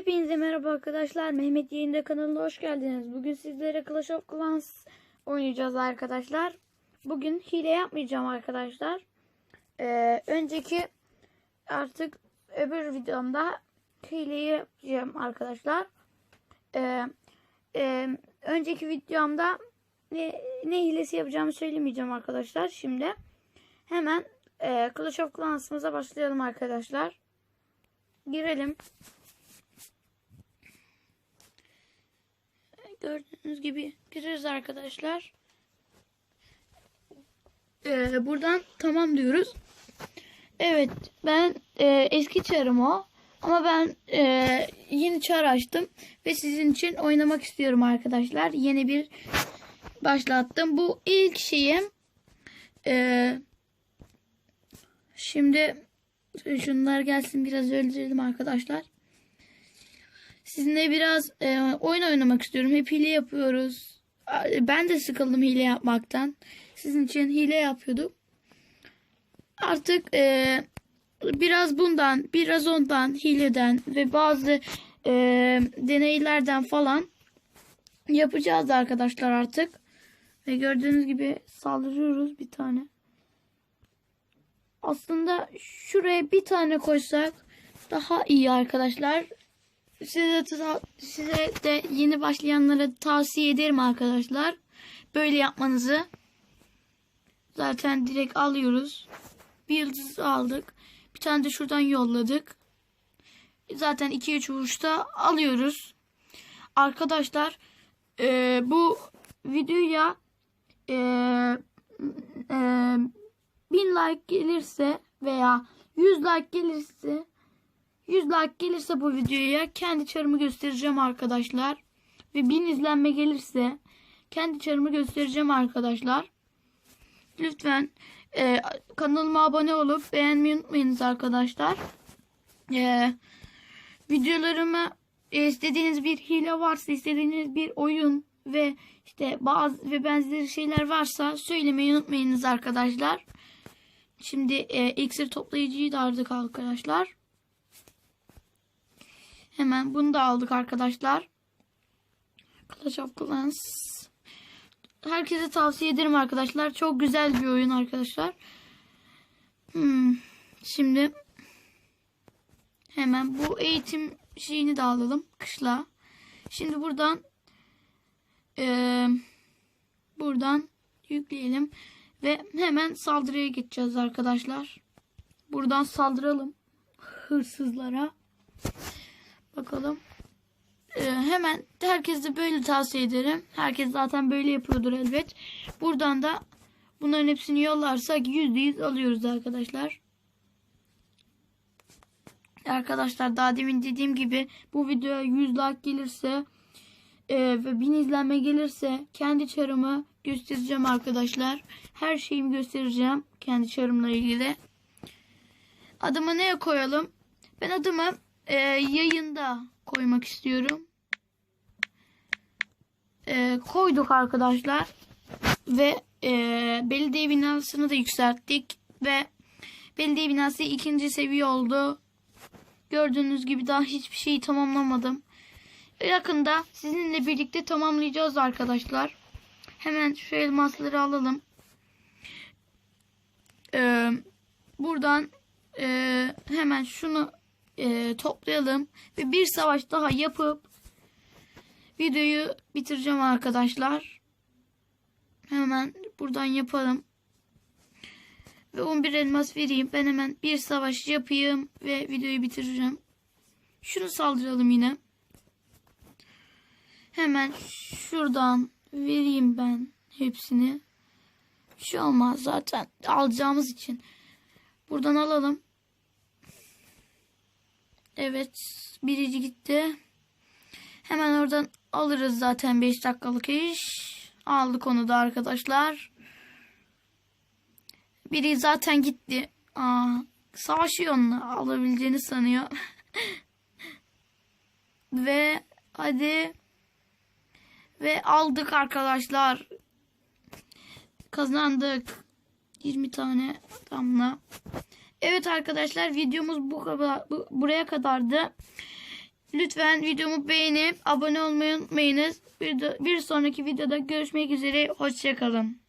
Hepinize merhaba arkadaşlar. Mehmet Yayında kanalına hoş geldiniz. Bugün sizlere Clash of Clans oynayacağız arkadaşlar. Bugün hile yapmayacağım arkadaşlar. Ee, önceki artık öbür videomda hileyi yapacağım arkadaşlar. Ee, e, önceki videomda ne, ne hilesi yapacağımı söylemeyeceğim arkadaşlar. Şimdi hemen e, Clash of Clans'ımıza başlayalım arkadaşlar. Girelim. Gördüğünüz gibi gireriz arkadaşlar. Ee, buradan tamam diyoruz. Evet ben e, eski çarım o. Ama ben e, yeni çar açtım. Ve sizin için oynamak istiyorum arkadaşlar. Yeni bir başlattım. Bu ilk şeyim. E, şimdi şunlar gelsin biraz öldürelim arkadaşlar. Sizinle biraz e, oyun oynamak istiyorum. Hep hile yapıyoruz. Ben de sıkıldım hile yapmaktan. Sizin için hile yapıyordum. Artık e, biraz bundan, biraz ondan, hileden ve bazı e, deneylerden falan yapacağız arkadaşlar artık. Ve gördüğünüz gibi saldırıyoruz bir tane. Aslında şuraya bir tane koysak daha iyi arkadaşlar. Size size de yeni başlayanlara tavsiye ederim arkadaşlar. Böyle yapmanızı. Zaten direkt alıyoruz. Bir yıldız aldık. Bir tane de şuradan yolladık. Zaten 2-3 vuruşta alıyoruz. Arkadaşlar e, bu videoya e, e, 1000 like gelirse veya 100 like gelirse 100 like gelirse bu videoya kendi çarımı göstereceğim arkadaşlar. Ve 1000 izlenme gelirse kendi çarımı göstereceğim arkadaşlar. Lütfen e, kanalıma abone olup beğenmeyi unutmayınız arkadaşlar. E, videolarımı e, istediğiniz bir hile varsa, istediğiniz bir oyun ve işte bazı ve benzeri şeyler varsa söylemeyi unutmayınız arkadaşlar. Şimdi e, iksir toplayıcıyı da aldık arkadaşlar. Hemen bunu da aldık arkadaşlar. Clash of Clans. Herkese tavsiye ederim arkadaşlar. Çok güzel bir oyun arkadaşlar. Hmm. Şimdi hemen bu eğitim şeyini de alalım. Kışla. Şimdi buradan e, buradan yükleyelim. Ve hemen saldırıya geçeceğiz arkadaşlar. Buradan saldıralım. Hırsızlara. Bakalım. Ee, hemen herkese böyle tavsiye ederim. Herkes zaten böyle yapıyordur elbet. Buradan da bunların hepsini yollarsak %100 alıyoruz arkadaşlar. Arkadaşlar daha demin dediğim gibi bu videoya 100 like gelirse e, ve 1000 izlenme gelirse kendi çarımı göstereceğim arkadaşlar. Her şeyimi göstereceğim kendi çarımla ilgili. Adımı neye koyalım? Ben adımı e, yayında koymak istiyorum. E, koyduk arkadaşlar. Ve e, belediye binasını da yükselttik. Ve belediye binası ikinci seviye oldu. Gördüğünüz gibi daha hiçbir şeyi tamamlamadım. Yakında sizinle birlikte tamamlayacağız arkadaşlar. Hemen şu elmasları alalım. Ee, buradan e, hemen şunu e, toplayalım. Ve bir savaş daha yapıp videoyu bitireceğim arkadaşlar. Hemen buradan yapalım. Ve 11 elmas vereyim. Ben hemen bir savaş yapayım ve videoyu bitireceğim. Şunu saldıralım yine. Hemen şuradan vereyim ben hepsini. Bir şey olmaz zaten alacağımız için. Buradan alalım. Evet birici gitti. Hemen oradan alırız zaten 5 dakikalık iş. Aldık onu da arkadaşlar. Biri zaten gitti. Aa, savaşıyor onunla alabileceğini sanıyor. Ve hadi ve aldık arkadaşlar. Kazandık. 20 tane damla. Evet arkadaşlar videomuz bu kadar bu, buraya kadardı. Lütfen videomu beğenip abone olmayı unutmayınız. Bir, de- bir sonraki videoda görüşmek üzere. Hoşçakalın.